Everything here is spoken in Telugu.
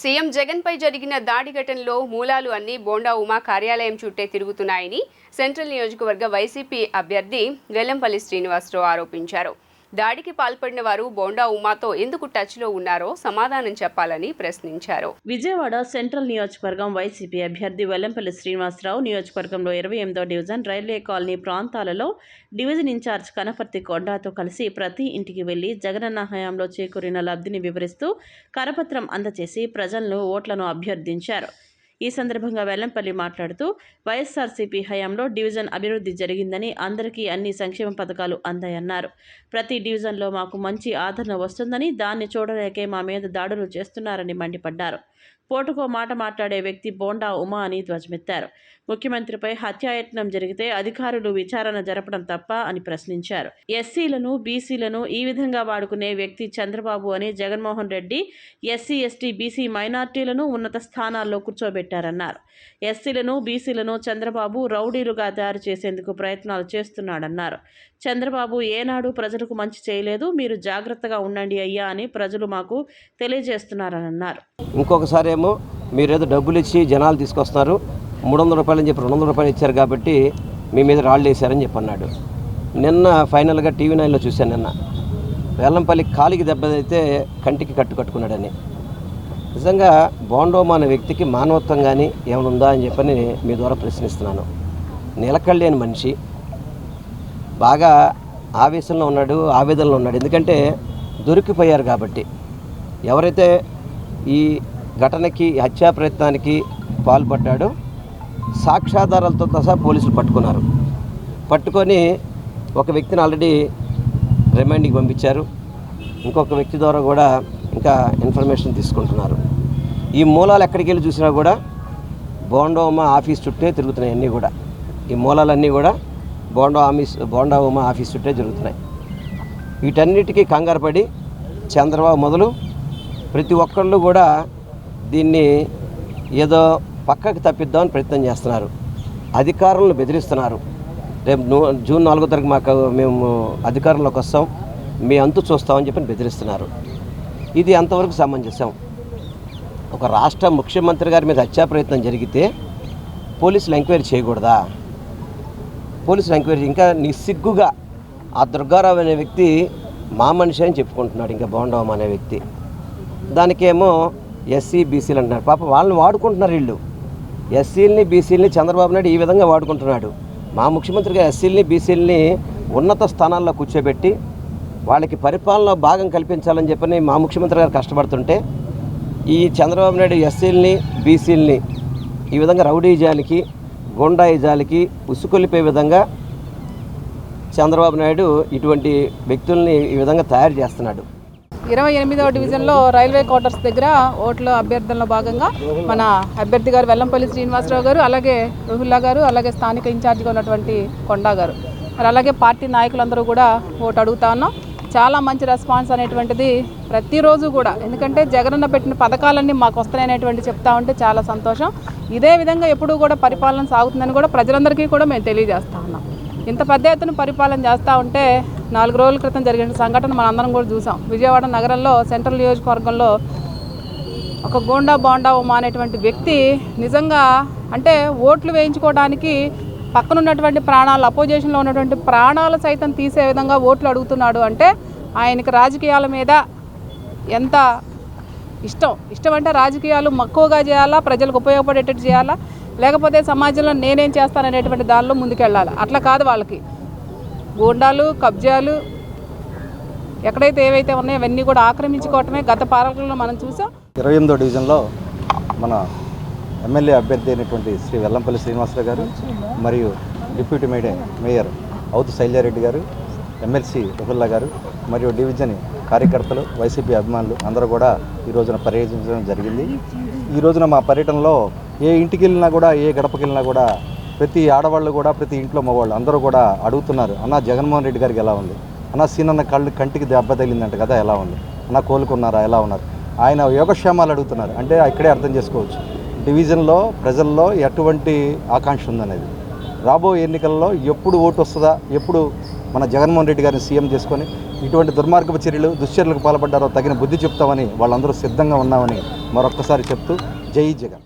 సీఎం జగన్పై జరిగిన దాడి ఘటనలో మూలాలు అన్ని బోండా ఉమా కార్యాలయం చుట్టే తిరుగుతున్నాయని సెంట్రల్ నియోజకవర్గ వైసీపీ అభ్యర్థి వెల్లంపల్లి శ్రీనివాసరావు ఆరోపించారు. దాడికి పాల్పడిన వారు బోండా ఉమాతో ఎందుకు టచ్లో ఉన్నారో సమాధానం చెప్పాలని ప్రశ్నించారు. విజయవాడ సెంట్రల్ నియోజకవర్గం వైసీపీ అభ్యర్థి వెల్లంపల్లి శ్రీనివాసరావు నియోజకవర్గంలో ఇరవై ఎనిమిదో డివిజన్ రైల్వే కాలనీ ప్రాంతాలలో డివిజన్ ఇన్ఛార్జ్ కనపర్తి కొండాతో కలిసి ప్రతి ఇంటికి వెళ్ళి జగనన్న హయాంలో చేకూరిన లబ్ధిని వివరిస్తూ కరపత్రం అందజేసి ప్రజలను ఓట్లను అభ్యర్థించారు. ఈ సందర్భంగా వెల్లంపల్లి మాట్లాడుతూ వైఎస్ఆర్సీపీ హయాంలో డివిజన్ అభివృద్ధి జరిగిందని అందరికీ అన్ని సంక్షేమ పథకాలు అందాయన్నారు. ప్రతి డివిజన్లో మాకు మంచి ఆదరణ వస్తుందని దాన్ని చూడలేకే మా మీద దాడులు చేస్తున్నారని మండిపడ్డారు. పోటుకో మాట మాట్లాడే వ్యక్తి బోండా ఉమా అని ధ్వజమెత్తారు. ముఖ్యమంత్రిపై హత్యాయత్నం జరిగితే అధికారులు విచారణ జరపడం తప్ప అని ప్రశ్నించారు. ఎస్సీలను బీసీలను ఈ విధంగా వాడుకునే వ్యక్తి చంద్రబాబు అని Jaganmohan Reddy SC ST BC మైనార్టీలను ఉన్నత స్థానాల్లో కూర్చోబెట్టారన్నారు. ఎస్సీలను బీసీలను చంద్రబాబు రౌడీలుగా తయారు చేసేందుకు ప్రయత్నాలు చేస్తున్నాడన్నారు. చంద్రబాబు ఏనాడు ప్రజలకు మంచి చేయలేదు మీరు జాగ్రత్తగా ఉండండి అయ్యా అని ప్రజలు మాకు తెలియజేస్తున్నారని అన్నారు ఇంకొకసారి ఏమో మీరేదో డబ్బులు ఇచ్చి జనాలు తీసుకొస్తున్నారు. మూడు వందల రూపాయలు అని చెప్పి రెండు వందల రూపాయలు ఇచ్చారు కాబట్టి మీ మీద రాళ్ళు వేశారని చెప్పి అన్నాడు. నిన్న ఫైనల్గా టీవీ నైన్లో చూశాను నిన్న. వేలంపల్లి కాలికి దెబ్బతైతే కంటికి కట్టు కట్టుకున్నాడని. నిజంగా బోండోమా అనే వ్యక్తికి మానవత్వం కానీ ఏమైనా ఉందా అని చెప్పని మీ ద్వారా ప్రశ్నిస్తున్నాను. నిలకడలేని మనిషి బాగా ఆవేశంలో ఉన్నాడు ఆవేదనలో ఉన్నాడు. ఎందుకంటే దొరికిపోయారు కాబట్టి. ఎవరైతే ఈ ఘటనకి హత్యా ప్రయత్నానికి పాల్పడ్డాడు. సాక్ష్యాధారాలతో సహా పోలీసులు పట్టుకున్నారు. పట్టుకొని ఒక వ్యక్తిని ఆల్రెడీ రిమాండ్కి పంపించారు. ఇంకొక వ్యక్తి ద్వారా కూడా ఇంకా ఇన్ఫర్మేషన్ తీసుకుంటున్నారు. ఈ మూలాలు ఎక్కడికి వెళ్ళి చూసినా కూడా బోండోమా ఆఫీస్ చుట్టే తిరుగుతున్నాయి అన్నీ కూడా. ఈ మూలాలన్నీ కూడా బోండా ఆఫీస్ బోండా ఉమా ఆఫీస్ చుట్టే జరుగుతున్నాయి. వీటన్నిటికీ కంగారు పడి చంద్రబాబు మొదలు ప్రతి ఒక్కళ్ళు కూడా దీన్ని ఏదో పక్కకి తప్పిద్దామని ప్రయత్నం చేస్తున్నారు. అధికారులను బెదిరిస్తున్నారు. రేపు నూ- జూన్ నాలుగో తారీఖు మాకు మేము అధికారంలోకి వస్తాం. మీ అంతు చూస్తామని చెప్పి బెదిరిస్తున్నారు. ఇది అంతవరకు సమంజసం. ఒక రాష్ట్ర ముఖ్యమంత్రి గారి మీద హత్యా ప్రయత్నం జరిగితే పోలీసులు ఎంక్వైరీ చేయకూడదా? పోలీసులు ఎంక్వైరీ ఇంకా నిస్సిగ్గుగా ఆ దుర్గారావు అనే వ్యక్తి మా మనిషి అని చెప్పుకుంటున్నాడు ఇంకా బోండవం అనే వ్యక్తి. దానికేమో ఎస్సీ బీసీలు అంటున్నారు. పాప వాళ్ళని వాడుకుంటున్నారు వీళ్ళు. ఎస్సీలని బీసీలని చంద్రబాబు నాయుడు ఈ విధంగా వాడుకుంటున్నాడు. మా ముఖ్యమంత్రిగా ఎస్సీలని బీసీలని ఉన్నత స్థానాల్లో కూర్చోబెట్టి వాళ్ళకి పరిపాలనలో భాగం కల్పించాలని చెప్పని మా ముఖ్యమంత్రి గారు కష్టపడుతుంటే ఈ చంద్రబాబు నాయుడు ఎస్సీలని బీసీలని ఈ విధంగా రౌడీజాలకి గుండాయిజాలకి ఉసుకొలిపే విధంగా చంద్రబాబు నాయుడు ఇటువంటి వ్యక్తుల్ని ఈ విధంగా తయారు చేస్తున్నాడు. ఇరవై ఎనిమిదవ డివిజన్లో రైల్వే క్వార్టర్స్ దగ్గర ఓట్ల అభ్యర్థనలో భాగంగా మన అభ్యర్థి గారు వెల్లంపల్లి శ్రీనివాసరావు గారు అలాగే రుహుల్లా గారు అలాగే స్థానిక ఇన్ఛార్జిగా ఉన్నటువంటి కొండా గారు. మరి అలాగే పార్టీ నాయకులందరూ కూడా ఓటు అడుగుతా ఉన్నాం. చాలా మంచి రెస్పాన్స్ అనేటువంటిది ప్రతిరోజు కూడా. ఎందుకంటే జగనన్న పెట్టిన పథకాలన్నీ మాకు వస్తాయనేటువంటి చెప్తా ఉంటే చాలా సంతోషం. ఇదే విధంగా ఎప్పుడూ కూడా పరిపాలన సాగుతుందని కూడా ప్రజలందరికీ కూడా మేము తెలియజేస్తా ఉన్నాం. ఇంత పెద్ద ఎత్తున పరిపాలన చేస్తూ ఉంటే నాలుగు రోజుల క్రితం జరిగిన సంఘటన మనందరం కూడా చూసాం. విజయవాడ నగరంలో సెంట్రల్ నియోజకవర్గంలో ఒక గోండా బాండా ఉమా అనేటువంటి వ్యక్తి నిజంగా అంటే ఓట్లు వేయించుకోవడానికి పక్కన ఉన్నటువంటి ప్రాణాలు అపోజిషన్లో ఉన్నటువంటి ప్రాణాలు సైతం తీసే విధంగా ఓట్లు అడుగుతున్నాడు అంటే ఆయనకి రాజకీయాల మీద ఎంత ఇష్టం? ఇష్టం అంటే రాజకీయాలు మక్కువగా చేయాలా? ప్రజలకు ఉపయోగపడేటట్టు చేయాలా? లేకపోతే సమాజంలో నేనేం చేస్తాననేటువంటి దానిలో ముందుకెళ్ళాలి. అట్లా కాదు వాళ్ళకి. గూండాలు కబ్జాలు ఎక్కడైతే ఏవైతే ఉన్నాయో అవన్నీ కూడా ఆక్రమించుకోవటమే గత పాలకులను మనం చూసాం. ఇరవై ఎనిమిదో డివిజన్లో మన ఎమ్మెల్యే అభ్యర్థి అయినటువంటి శ్రీ వెల్లంపల్లి శ్రీనివాసరావు గారు మరియు డిప్యూటీ మేడే మేయర్ అవుతు శైలారెడ్డి గారు ఎమ్మెల్సీ రహుల్లా గారు మరియు డివిజన్ కార్యకర్తలు వైసీపీ అభిమానులు అందరూ కూడా ఈ రోజున పర్యటించడం జరిగింది. ఈ రోజున మా పర్యటనలో ఏ ఇంటికి వెళ్ళినా కూడా ఏ గడపకి వెళ్ళినా కూడా ప్రతి ఆడవాళ్ళు కూడా ప్రతి ఇంట్లో మగవాళ్ళు అందరూ కూడా అడుగుతున్నారు అన్న జగన్మోహన్ రెడ్డి గారికి ఎలా ఉంది? అన్న సీనన్న కళ్ళు కంటికి దెబ్బ తగిలిందంట కదా ఎలా ఉంది? అన్న కోలుకున్నారా ఎలా ఉన్నారు? ఆయన యోగక్షేమాలు అడుగుతున్నారు అంటే ఇక్కడే అర్థం చేసుకోవచ్చు. డివిజన్లో ప్రజల్లో ఎటువంటి ఆకాంక్ష ఉందనేది. రాబోయే ఎన్నికల్లో ఎప్పుడు ఓటు వస్తుందా ఎప్పుడు మన జగన్మోహన్ రెడ్డి గారిని సీఎం చేసుకొని ఇటువంటి దుర్మార్గపు చర్యలు దుశ్చర్యలకు పాల్పడ్డారో తగిన బుద్ధి చెప్తామని వాళ్ళందరూ సిద్ధంగా ఉన్నామని మరొక్కసారి చెప్తూ జై జగన్.